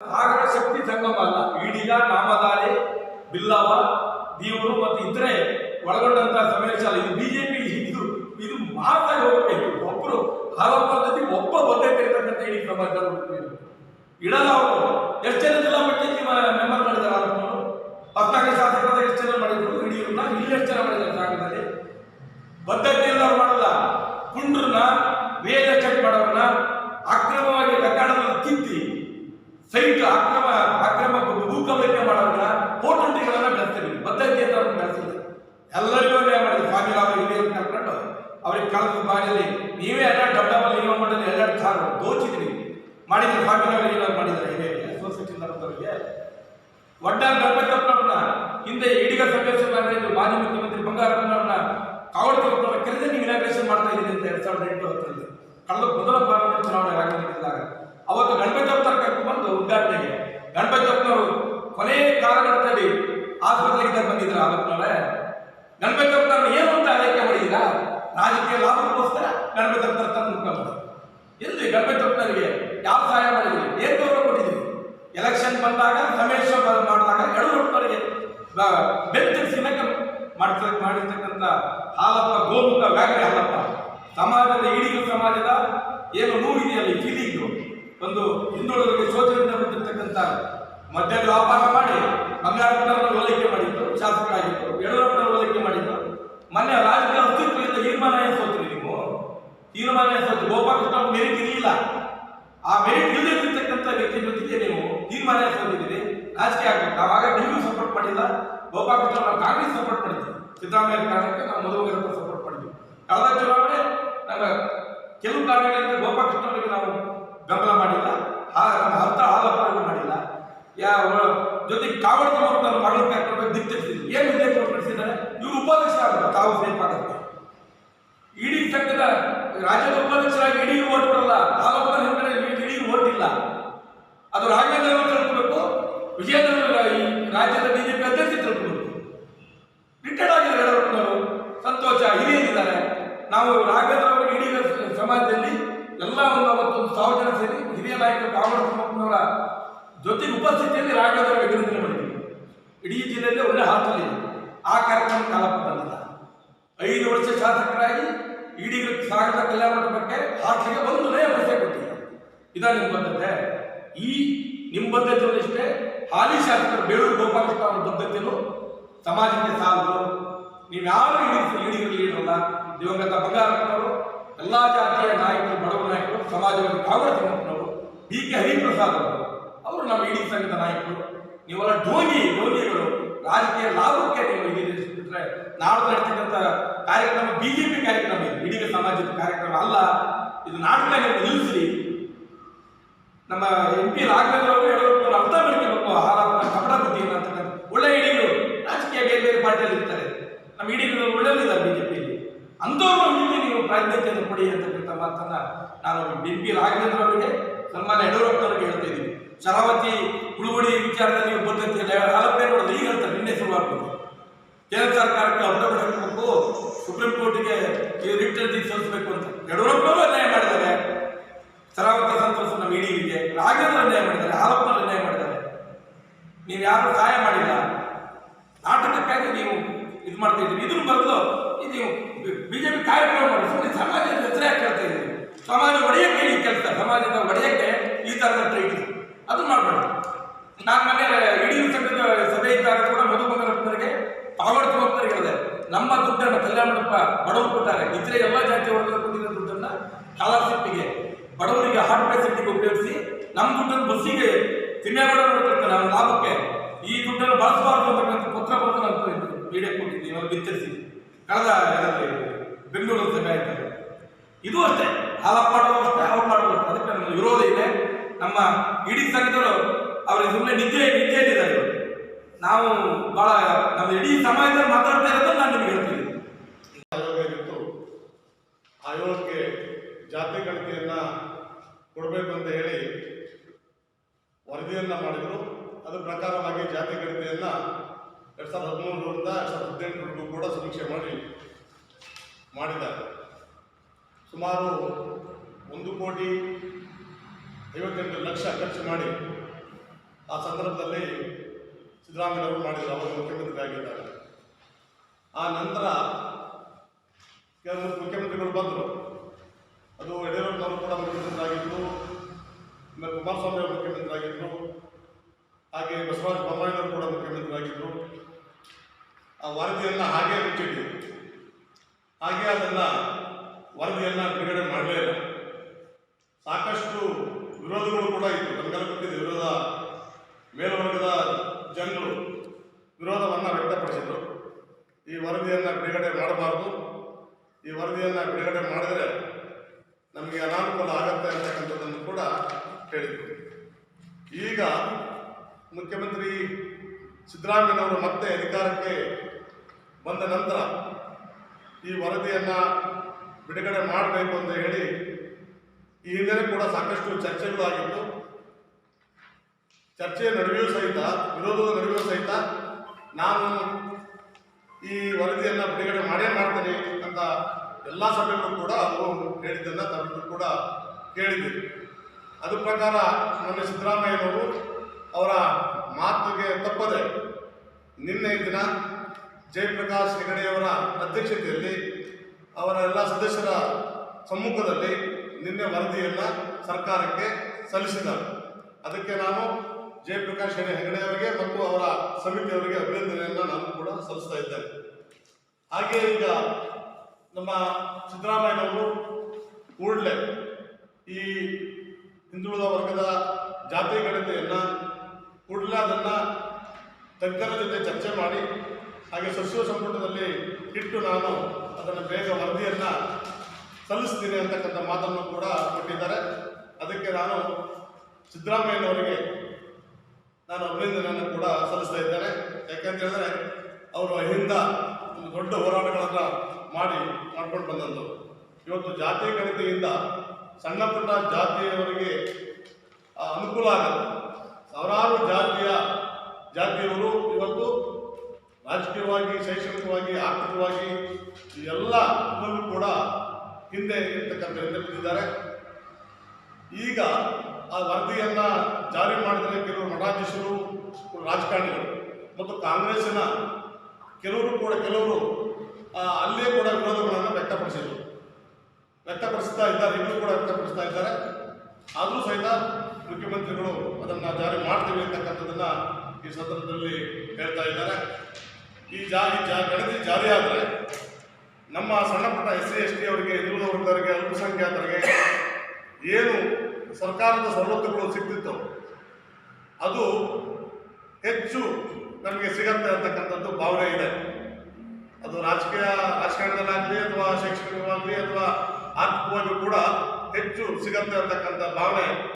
ಸಾಗರ ಶಕ್ತಿ ಸಂಗಮ ಅಲ್ಲ ಈಡಿಗ ನಾಮದಾರಿ ಬಿಲ್ಲವ ದೇವರು ಮತ್ತು ಇತರೆ ಒಳಗೊಂಡಂತಹ ಸಮಾವೇಶ ಇದು ಬಿಜೆಪಿ ಇದು ಇದು ಮಾತಾಗಿ ಹೋಗಬೇಕು. ಒಬ್ಬರು ಹಲವು ಜೊತೆ ಒಬ್ಬ ಬದ್ಧತೆ ಇರತಕ್ಕಂಥ ಇಡೀ ಸಮಾಜ ಇಡಲ್ಲ ಅವರು. ಎಷ್ಟು ಜನ ಜಿಲ್ಲಾ ಪಂಚಾಯತಿ ಮೆಂಬರ್ ಮಾಡಿದ್ದಾರೆ ಹಾಲಪ್ಪನವರು ಹೊಸದಾಗಿ ಶಾಸಕರಾದ ಎಷ್ಟು ಜನ ಮಾಡಿದ್ರು? ಇಡೀ ಇಲ್ಲಿ ಎಷ್ಟು ಜನ ಮಾಡಿದ್ದಾರೆ ಸಾಗರದಲ್ಲಿ ಬದ್ಧತೆಯಿಂದ ಸೈಟ್ ಅಕ್ರಮ ಅಕ್ರಮ ಭೂಕಂಪನೆ ಮಾಡೋದ್ರ ಕೋಟುಂಟಿಗಳನ್ನ ಬೆಳೆಸ್ತೀವಿ. ಬದ್ಧತೆಯಿಂದ ಅವ್ರನ್ನ ಬೆಳೆಸಿಲ್ಲ ಎಲ್ಲರಿಗೂ ಅನ್ಯಾಯ ಮಾಡಿದ್ರು. ಇದೆ ಅಂತ ಕರ್ಕೊಂಡು ಅವ್ರಿಗೆ ಕಳೆದ ಬಾರಿಯಲ್ಲಿ ನೀವೇ ಎಲ್ಲ ಡಬ್ಬಲ್ಲಿ ಡಬಲ್ ಮಾಡಿದ್ರೆ ಎಲ್ಲರ ಕಾರು ದೋಚಿದ್ರಿ. ಮಾಡಿದ್ರೆ ಸ್ವಾಮಿರಾವ ಏನಾದ್ರು ಮಾಡಿದ್ದಾರೆ. ಹಿರಿಯರಿಗೆ ಸೊಸೈಟಿಯಿಂದ ಬಂದವರಿಗೆ. ಒಡ್ಡ ಗಣಪತಿಯಪ್ಪನವ್ರನ್ನ ಹಿಂದೆ ಈಡಿಗ ಇದು ಮಾಜಿ ಮುಖ್ಯಮಂತ್ರಿ ಬಂಗಾರಪ್ಪನವ್ರನ್ನ ಕಾವಡ್ ಕರೆದೇ ನೀವು ಇನಾಗ್ರೇಷನ್ ಮಾಡ್ತಾ ಇದ್ದೀನಿ ಅಂತ ಎರಡ್ ಸಾವಿರದ ಎಂಟು ಹತ್ತರಲ್ಲಿ. ಕಳೆದ ಮೊದಲ ಪಾರ್ಲಿಮೆಂಟ್ ಚುನಾವಣೆ ಆಗಿದ್ದಾಗ ಅವತ್ತು ಗಣಪತಿ ಹಬ್ಬ ಕರ್ಕೊಂಡು ಉದ್ಘಾಟನೆಗೆ. ಗಣಪತಿ ಅಪ್ಪನವರು ಕೊನೆ ಕಾಲಘಟ್ಟದಲ್ಲಿ ಆಸ್ಪತ್ರೆಗೆ ಬಂದಿದ್ರು ಆಲಪ್ಪನವರೇ ಗಣಪತಿ ಏನು ಅಂತ ಆರೈಕೆ ಮಾಡಿದ್ದೀರಾ? ರಾಜಕೀಯ ಲಾಭಕ್ಕೋಸ್ಕರ ಗಣಪತಿ ಹಬ್ಬ ತಂದು ಮುಖಂಡ ಎಲ್ಲಿ ಗಣಪತಿ ಯಾವ ಸಹಾಯ ಮಾಡಿದ್ರಿ? ಏನ್ ಗೌರವ ಕೊಟ್ಟಿದ್ದೀರಿ ಎಲೆಕ್ಷನ್ ಬಂದಾಗ ಸಮೇಶ ಮಾಡಿದಾಗ ಯಡಿಯೂರಪ್ಪನವರಿಗೆ ಬೆಂತಿಸಿನಕ ಮಾಡ್ತಕ್ಕ ಮಾಡಿರ್ತಕ್ಕಂಥ ಹಾಲಪ್ಪ, ಗೋಮುಖ ವ್ಯಾಘ್ರ ಹಾಲಪ್ಪ. ಸಮಾಜದ ಇಡೀ ಸಮಾಜದ ಏನು ನೋವಿದೆಯಲ್ಲ ಈ ಫೀಲಿಂಗು ಒಂದು ಹಿಂದುಳಿದವರಿಗೆ ಶೋಚನೆಯಿಂದ ಬಂದಿರತಕ್ಕಂಥ ಮದ್ಯದ ವ್ಯಾಪಾರ ಮಾಡಿ ಬಂಗಾರಪ್ಪನವರನ್ನು ಹೋಲಿಕೆ ಮಾಡಿದ್ದು ಶಾಸಕರಾಗಿದ್ದು ಯಡಿಯೂರಪ್ಪನವರು ಹೋಲಿಕೆ ಮಾಡಿದ್ರು. ಮೊನ್ನೆ ರಾಜಕೀಯ ಅಸ್ತಿತ್ವದಿಂದ ತೀರ್ಮಾನ ಸೋತ್ರಿ ನೀವು? ತೀರ್ಮಾನ ಸೋತು ಗೋಪಾಲಕೃಷ್ಣ ಮೇರಿ ಇರಲಿಲ್ಲ. ಆ ಮೆರಿಟ್ ಇಲ್ಲದಿರ್ತಕ್ಕಂಥ ವ್ಯಕ್ತಿ ಜೊತೆಗೆ ನೀವು ತೀರ್ಮಾನ ಸೋತಿದ್ದೀರಿ? ರಾಜಕೀಯ ಆಗ್ಬೇಕು. ಆವಾಗ ನೀವು ಸಪೋರ್ಟ್ ಮಾಡಿಲ್ಲ, ಗೋಪಾಲಕೃಷ್ಣ ನಾವು ಕಾಂಗ್ರೆಸ್ ಸಪೋರ್ಟ್ ಮಾಡಿದ್ವಿ. ಸಿದ್ದರಾಮಯ್ಯ ಕಾರಣಕ್ಕೆ ನಾವು ಮಧುವಗರಪ್ಪ ಸಪೋರ್ಟ್ ಮಾಡಿದ್ವಿ. ಕಳೆದ ಚುನಾವಣೆ, ನಮ್ಮ ಕೆಲವು ಕಾರಣಗಳಿಂದ ಗೋಪಾಲಕೃಷ್ಣ ಅವರಿಗೆ ನಾವು ಬೆಂಬಲ ಮಾಡಿಲ್ಲ ಹತ್ತ ಹಾಲಪ್ಪರಿಗೂ ಮಾಡಿಲ್ಲ. ಯಾವ ಜೊತೆಗೆ ಕಾವಡಿ ತಮ್ಮ ಮಗಳ ಕರ್ಕೊಂಡು ದಿಕ್ಕಿಸಿದ್ರು ಏನು ಉದ್ದೇಶ ನಡೆಸಿದ್ದಾರೆ ಇವರು ಉಪಾಧ್ಯಕ್ಷ ಆಗಬೇಕು ತಾವು ಸೇಫ್ ಆಗುತ್ತೆ ಇಡೀ ಸಂಘದ ರಾಜ್ಯದ ಉಪಾಧ್ಯಕ್ಷರಾಗಿ ಇಡೀ ಓಟ್ ಬರಲ್ಲ ಹಾಲಪ್ಪ ಹಿಂದೆ ಇಡೀ ಓಟ್ ಇಲ್ಲ ಅದು ರಾಘವೇಂದ್ರ ಅವರು ತಿಳ್ಕೊಬೇಕು ವಿಜಯೇಂದ್ರ ಈ ರಾಜ್ಯದ ಬಿಜೆಪಿ ಅಧ್ಯಕ್ಷ ತಿಳ್ಕೊಬೇಕು ರಿಟೈರ್ಡ್ ಆಗಿದ್ದಾರೆ ಯಡಿಯೂರಪ್ಪನವರು ಸಂತೋಷ ಹಿರಿಯರಿದ್ದಾರೆ ನಾವು ರಾಘವೇಂದ್ರ ಅವರಿಗೆ ಇಡೀ ಸಮಾಜದಲ್ಲಿ ಎಲ್ಲ ಒಂದು ಅವತ್ತೊಂದು ಸಾವಿರ ಜನ ಸೇರಿ ಹಿರಿಯ ನಾಯಕರು ಕಾಮರಾಜ ತಿಮ್ಮಪ್ಪನವರ ಜೊತೆಗೆ ಉಪಸ್ಥಿತಿಯಲ್ಲಿ ರಾಘವೇಂದ್ರ ಅವರಿಗೆ ವಿನಂತಿ ಮಾಡಿದ್ದೀವಿ ಇಡೀ ಇದೆ ಆ ಕಾರ್ಯಕ್ರಮ ಕಾಲಪ್ಪ ಬಂದಿಲ್ಲ. ಐದು ವರ್ಷ ಶಾಸಕರಾಗಿ ಇಡೀ ಸಾಗರದ ಕಲ್ಯಾಣ ಮಂಟಪಕ್ಕೆ ಹಾಸ್ಟೆಲ್ಗೆ ಒಂದು ನಯ ಪೈಸೆ ಕೊಟ್ಟಿಲ್ಲ ಇದ ನಿಮ್ಮ ಬದ್ಧತೆ ಈ ಬದ್ಧತೆ ಇಷ್ಟೇ ಹಾಲಿ ಶಾಸಕರು ಬೇಳೂರು ಗೋಪಾಲಕೃಷ್ಣ ಅವರ ಬದ್ಧತೆಯನ್ನು ಸಮಾಜಕ್ಕೆ ಸಾಲದು. ನೀವ್ಯಾರು ಇಡೀ ಇಡೀ ಲೀಡರಲ್ಲ, ದಿವಂಗತ ಬಂಗಾರಪ್ಪನವರು, ಎಲ್ಲ ಜಾತಿಯ ನಾಯಕರು ಬಡವ ನಾಯಕರು ಸಮಾಜವನ್ನು ಕಾವಡ ತಿಮ್ಮಪ್ಪನವರು ಡಿ ಕೆ ಹರಿಪ್ರಸಾದ್ ಅವರು ಅವರು ನಮ್ಮ ಇಡೀ ಸಂಘದ ನಾಯಕರು, ನೀವೆಲ್ಲ ಧೋನಿ ಢೋಂಗಿಗಳು ರಾಜಕೀಯ ಲಾಭಕ್ಕೆ ನೀವು ಇದೀರಿ ಬಿಟ್ರೆ ನಾಡು ನಡೀತಕ್ಕಂಥ ಕಾರ್ಯಕ್ರಮ ಬಿಜೆಪಿ ಕಾರ್ಯಕ್ರಮ ಇದು. ಇಡೀ ಸಮಾಜದ ಕಾರ್ಯಕ್ರಮ ಅಲ್ಲ. ಇದು ನಾಟಕ ನಿಲ್ಲಿಸಿ ನಮ್ಮ ಎಂ ಪಿ ರಾಘವೇಂದ್ರ ಅವರು ಹೇಳೋರು ಅರ್ಥ ಮಾಡ್ಕೋಬೇಕು ಹಾಲಪ್ಪನ ಕಪಟ ಬುದ್ಧಿ ಅಂತಕ್ಕಂಥ ಒಳ್ಳೆ ಇಡೀ ರಾಜಕೀಯ ಬೇರೆ ಬೇರೆ ಪಾರ್ಟಿಯಲ್ಲಿ ಇರ್ತಾರೆ. ನಮ್ಮ ಇಡೀಗಳು ಒಳ್ಳೆಯದಿದ್ದಾರೆ ಬಿಜೆಪಿಯಲ್ಲಿ ಅಂಥವ್ರ ಮುಂದೆ ನೀವು ಪ್ರಾಧಾನ್ಯತೆಯನ್ನು ಕೊಡಿ ಅಂತಕ್ಕಂಥ ಮಾತನ್ನ ನಾನು ಎಂ ಪಿ ರಾಘವೇಂದ್ರ ಅವರಿಗೆ, ಸನ್ಮಾನ್ಯ ಯಡಿಯೂರಪ್ಪನವರಿಗೆ ಹೇಳ್ತಾ ಇದ್ದೀನಿ. ಶರಾವತಿ ಉಳುವಡಿ ವಿಚಾರದಲ್ಲಿ ಬದ್ಧತೆ ಕೊಡೋದು. ನೋಡಿದ್ರೆ ಈಗ ಹೇಳ್ತಾರೆ, ನಿನ್ನೆ ಶುರುವಾಗ್ಬೋದು ಕೇಂದ್ರ ಸರ್ಕಾರಕ್ಕೆ ಅಪರಾಧ ಹಾಕಬೇಕು ಸುಪ್ರೀಂ ಕೋರ್ಟಿಗೆ ಈ ರಿಟ್ ಅರ್ಜಿ ಸಲ್ಲಿಸಬೇಕು ಅಂತ. ಯಡಿಯೂರಪ್ಪನವರು ಅನ್ಯಾಯ ಮಾಡಿದ್ದಾರೆ. ಶರಾವತಿ ಸಂತೋಷ ನಮ್ಮ ಇಡೀಗೆ ರಾಜ್ಯದ ಅನ್ಯಾಯ ಮಾಡಿದ್ದಾರೆ. ಆಲೋಚನೆ ಅನ್ಯಾಯ ಮಾಡಿದ್ದಾರೆ. ನೀವು ಯಾರು ಸಹಾಯ ಮಾಡಿಲ್ಲ? ನಾಟಕಕ್ಕಾಗಿ ನೀವು ಇದು ಮಾಡ್ತಾ ಇದ್ದೀವಿ ಇದ್ರ ಬದಲು ನೀವು ಬಿಜೆಪಿ ಕಾರ್ಯಕ್ರಮ ಮಾಡಿ. ಸುಮ್ಮನೆ ಸಮಾಜದ ಹೆಸರೇ ಕೇಳ್ತಾ ಇದ್ದೀವಿ ಸಮಾಜ ಒಡೆಯಕ್ಕೆ ಈ ಕೆಲಸ. ಸಮಾಜದ ಒಡೆಯಕ್ಕೆ ಈ ಥರದ ಟ್ರೈಟ್ ಅದು ಮಾಡಬೇಡ. ನಾನು ಮನೆ ಇಡೀ ಸಂಘದ ಸಭೆ ಇದ್ದಾಗ ಕೂಡ ಮಧು ಬಂಗಾರಪ್ಪನವರಿಗೆ ಪಾವಡ ಹೋಗ್ತಾರೆ ಹೇಳಿದೆ. ನಮ್ಮ ದುಡ್ಡನ್ನು ಕಲ್ಯಾಣ ಮಂಟಪ ಬಡವರು ಕೊಟ್ಟಾರೆ. ಇತರೆ ಎಲ್ಲ ಜಾತಿ ವರ್ಗದ ಕೊಟ್ಟಿರೋ ದುಡ್ಡನ್ನು ಸ್ಕಾಲರ್ಶಿಪ್ಗೆ ಬಡವರಿಗೆ ಹಾರ್ಟ್ ಪೇಷಂಟ್ಗೆ ಉಪಯೋಗಿಸಿ ನಮ್ಮ ದುಡ್ಡನ್ನು ಬಸ್ಸಿಗೆ ತಿನ್ನೇಗೌಡ ನೋಡ್ತಿರ್ತಾರೆ ನಮ್ಮ ಲಾಭಕ್ಕೆ ಈ ದುಡ್ಡನ್ನು ಬಳಸಬಾರ್ದು ಅಂತಕ್ಕಂಥ ಪತ್ರ ಬಂದು ನಾನು ಮೀಡಿಯಾ ಕೊಟ್ಟಿದ್ದೀನಿ ಇವಾಗ ಬಿತ್ತರಿಸಿ. ಕಳೆದ ಇದರಲ್ಲಿ ಬೆಂಗಳೂರು ಸಭೆ ಆಯ್ತಾರೆ ಇದು ಅಷ್ಟೇ. ಹಾಲಪ್ಪ ಮಾಡೋದು ಅಷ್ಟೇ, ಅವ್ರು ಮಾಡೋದು ಅದಕ್ಕೆ ನಮ್ಮ ವಿರೋಧ ಇದೆ. ನಮ್ಮ ಇಡೀ ಸಂಘದವರು ಅವ್ರಿಗೆ ಸುಮ್ಮನೆ ನಿದ್ದೆ ನಿದ್ದೆಯಲ್ಲಿದ್ದಾರೆ ಇವರು. ನಾವು ಬಹಳ ನಮ್ಮ ಇಡೀ ಸಮಾಜದಲ್ಲಿ ಮಾತಾಡ್ತಾ ಇರೋದು ನಾನು ನಿಮ್ಗೆ ಹೇಳ್ತೀನಿ. ಆಯೋಗಕ್ಕೆ ಜಾತಿ ಗಣತಿಯನ್ನ ಕೊಡಬೇಕು ಅಂತ ಹೇಳಿ ವರದಿಯನ್ನ ಮಾಡಿದ್ರು. ಅದ್ರ ಪ್ರಕಾರವಾಗಿ ಜಾತಿ ಗಣತಿಯನ್ನ ಎರಡ್ ಸಾವಿರದ ಹದಿಮೂರರಿಂದ ಎರಡ್ ಸಾವಿರದ ಹದಿನೆಂಟರವರೆಗೂ ಕೂಡ ಸಮೀಕ್ಷೆ ಮಾಡಿ, ಮಾಡಿದ್ದಾರೆ. ಸುಮಾರು ಒಂದು ಕೋಟಿ ಐವತ್ತೆಂಟು ಲಕ್ಷ ಖರ್ಚು ಮಾಡಿ ಆ ಸಂದರ್ಭದಲ್ಲಿ ಸಿದ್ದರಾಮಯ್ಯ ಅವರು ಅವರು ಮುಖ್ಯಮಂತ್ರಿ ಆಗಿದ್ದಾರೆ ಆ ನಂತರ ಕೆಲವೊಂದು ಮುಖ್ಯಮಂತ್ರಿಗಳು ಬಂದರು. ಅದು ಯಡಿಯೂರಪ್ಪನವರು ಕೂಡ ಮುಖ್ಯಮಂತ್ರಿಯಾಗಿದ್ದರು ಆಮೇಲೆ ಕುಮಾರಸ್ವಾಮಿ ಅವರು ಮುಖ್ಯಮಂತ್ರಿಯಾಗಿದ್ದರು ಹಾಗೆ ಬಸವರಾಜ ಬೊಮ್ಮಾಯಿಯವರು ಕೂಡ ಮುಖ್ಯಮಂತ್ರಿಯಾಗಿದ್ದರು ಆ ವರದಿಯನ್ನು ಹಾಗೆ ಮುಚ್ಚಿಟ್ಟಿದ್ರು ಹಾಗೆ ಅದನ್ನು ವರದಿಯನ್ನು ಬಿಡುಗಡೆ ಮಾಡಲೇ ಇಲ್ಲ. ಸಾಕಷ್ಟು ವಿರೋಧಗಳು ಕೂಡ ಇತ್ತು. ನಮಗೆಲ್ಲ ಗೊತ್ತಿದೆ, ವಿರೋಧ ಮೇಲ್ವರ್ಗದ ಜನರು ವಿರೋಧವನ್ನು ವ್ಯಕ್ತಪಡಿಸಿದರು. ಈ ವರದಿಯನ್ನು ಬಿಡುಗಡೆ ಮಾಡಬಾರದು. ಈ ವರದಿಯನ್ನು ಬಿಡುಗಡೆ ಮಾಡಿದರೆ ನಮಗೆ ಅನಾನುಕೂಲ ಆಗುತ್ತೆ ಅಂತಕ್ಕಂಥದ್ದನ್ನು ಕೂಡ ಹೇಳಿದರು. ಈಗ ಮುಖ್ಯಮಂತ್ರಿ ಸಿದ್ದರಾಮಯ್ಯನವರು ಮತ್ತೆ ಅಧಿಕಾರಕ್ಕೆ ಬಂದ ನಂತರ ಈ ವರದಿಯನ್ನು ಬಿಡುಗಡೆ ಮಾಡಬೇಕು ಅಂತ ಹೇಳಿ ಈ ಹಿಂದೆ ಕೂಡ ಸಾಕಷ್ಟು ಚರ್ಚೆಗಳು ಆಗಿತ್ತು ಚರ್ಚೆಯ ನಡುವೆಯೂ ಸಹಿತ, ವಿರೋಧದ ನಡುವೆಯೂ ಸಹಿತ ನಾನು ಈ ವರದಿಯನ್ನು ಬಿಡುಗಡೆ ಮಾಡೇ ಮಾಡ್ತೇನೆ ಅಂತ ಎಲ್ಲ ಸಭೆಗಳು ಕೂಡ ಅವರು ಹೇಳಿದ್ದನ್ನು ತಾವೆಲ್ಲರೂ ಕೂಡ ಕೇಳಿದ್ದೀವಿ ಅದ್ರ ಪ್ರಕಾರ ಮೊನ್ನೆ ಸಿದ್ದರಾಮಯ್ಯನವರು ಅವರ ಮಾತುಗೆ ತಪ್ಪದೆ ನಿನ್ನೆ ದಿನ ಜಯಪ್ರಕಾಶ್ ಹೆಗಡೆಯವರ ಅಧ್ಯಕ್ಷತೆಯಲ್ಲಿ ಅವರ ಎಲ್ಲ ಸದಸ್ಯರ ಸಮ್ಮುಖದಲ್ಲಿ ನಿನ್ನೆ ವರದಿಯನ್ನು ಸರ್ಕಾರಕ್ಕೆ ಸಲ್ಲಿಸಿದ್ದಾರೆ. ಅದಕ್ಕೆ ನಾನು ಜಯಪ್ರಕಾಶ್ ಹೆಗಡೆ ಅವರಿಗೆ ಮತ್ತು ಅವರ ಸಮಿತಿಯವರಿಗೆ ಅಭಿನಂದನೆಯನ್ನು ನಾನು ಕೂಡ ಸಲ್ಲಿಸ್ತಾ ಇದ್ದೇನೆ. ಹಾಗೆ ಈಗ ನಮ್ಮ ಸಿದ್ದರಾಮಯ್ಯನವರು ಕೂಡಲೇ ಈ ಹಿಂದುಳಿದ ವರ್ಗದ ಜಾತಿ ಗಣತೆಯನ್ನು ಕೂಡಲೇ ಅದನ್ನು ತಜ್ಞರ ಜೊತೆ ಚರ್ಚೆ ಮಾಡಿ, ಹಾಗೆ ಸಚಿವ ಸಂಪುಟದಲ್ಲಿ ಇಟ್ಟು ನಾನು ಅದನ್ನು ಬೇಗ ವರದಿಯನ್ನು ಸಲ್ಲಿಸ್ತೀನಿ ಅಂತಕ್ಕಂಥ ಮಾತನ್ನು ಕೂಡ ಕೊಟ್ಟಿದ್ದಾರೆ. ಅದಕ್ಕೆ ನಾನು ಸಿದ್ದರಾಮಯ್ಯನವರಿಗೆ ನಾನು ಅಭಿನಂದನೆಯನ್ನು ಕೂಡ ಸಲ್ಲಿಸ್ತಾ ಇದ್ದೇನೆ. ಯಾಕಂತ ಹೇಳಿದ್ರೆ ಅವರು ಅಹಿಂದ ಒಂದು ದೊಡ್ಡ ಹೋರಾಟಗಳನ್ನು ಮಾಡಿ ಮಾಡ್ಕೊಂಡು ಬಂದದ್ದು. ಇವತ್ತು ಜಾತಿ ಗಣತಿಯಿಂದ ಸಣ್ಣ ಪುಟ್ಟ ಜಾತಿಯವರಿಗೆ ಅನುಕೂಲ ಆಗಲ್ಲ ಸಾವಿರಾರು ಜಾತಿಯ ಜಾತಿಯವರು ಇವತ್ತು ರಾಜಕೀಯವಾಗಿ, ಶೈಕ್ಷಣಿಕವಾಗಿ, ಆರ್ಥಿಕವಾಗಿ ಎಲ್ಲ ಕೂಡ ಹಿಂದೆ ಇರ್ತಕ್ಕಂಥ ಹಿಂದೆ ಬಿದ್ದಿದ್ದಾರೆ ಈಗ ಆ ವರದಿಯನ್ನ ಜಾರಿ ಮಾಡಿದರೆ ಕೆಲವು ಮಠಾಧೀಶರು, ರಾಜಕಾರಣಿಗಳು ಮತ್ತು ಕಾಂಗ್ರೆಸ್ಸಿನ ಕೆಲವರು ಕೂಡ ಕೆಲವರು ಅಲ್ಲೇ ಕೂಡ ವಿರೋಧಗಳನ್ನು ವ್ಯಕ್ತಪಡಿಸಿದರು. ವ್ಯಕ್ತಪಡಿಸ್ತಾ ಇದ್ದಾರೆ ಇಬ್ಬರು ಕೂಡ ವ್ಯಕ್ತಪಡಿಸ್ತಾ ಇದ್ದಾರೆ. ಆದರೂ ಸಹಿತ ಮುಖ್ಯಮಂತ್ರಿಗಳು ಅದನ್ನು ಜಾರಿ ಮಾಡ್ತೀವಿ ಅಂತಕ್ಕಂಥದ್ದನ್ನ ಈ ಸಂದರ್ಭದಲ್ಲಿ ಹೇಳ್ತಾ ಇದ್ದಾರೆ. ಈ ಜಾರಿ ಜಾ, ಗಣತಿ ಜಾರಿ ಆದರೆ ನಮ್ಮ ಸಣ್ಣ ಪುಟ್ಟ ಎಸ್ ಸಿ ಎಸ್ ಟಿ ಅವರಿಗೆ ಹಿಂದುಳಿದ ವರ್ಗದವರಿಗೆ ಅಲ್ಪಸಂಖ್ಯಾತರಿಗೆ ಏನು ಸರ್ಕಾರದ ಸವಲತ್ತುಗಳು ಸಿಗ್ತಿತ್ತು, ಅದು ಹೆಚ್ಚು ನಮಗೆ ಸಿಗತ್ತೆ ಅಂತಕ್ಕಂಥದ್ದು ಭಾವನೆ ಇದೆ. ಅದು ರಾಜಕೀಯ ರಾಜಕಾರಣದಲ್ಲಾಗಲಿ ಅಥವಾ ಶೈಕ್ಷಣಿಕವಾಗಲಿ ಅಥವಾ ಆರ್ಥಿಕವಾಗಿ ಕೂಡ ಹೆಚ್ಚು ಸಿಗತ್ತೆ ಅಂತಕ್ಕಂಥ ಭಾವನೆ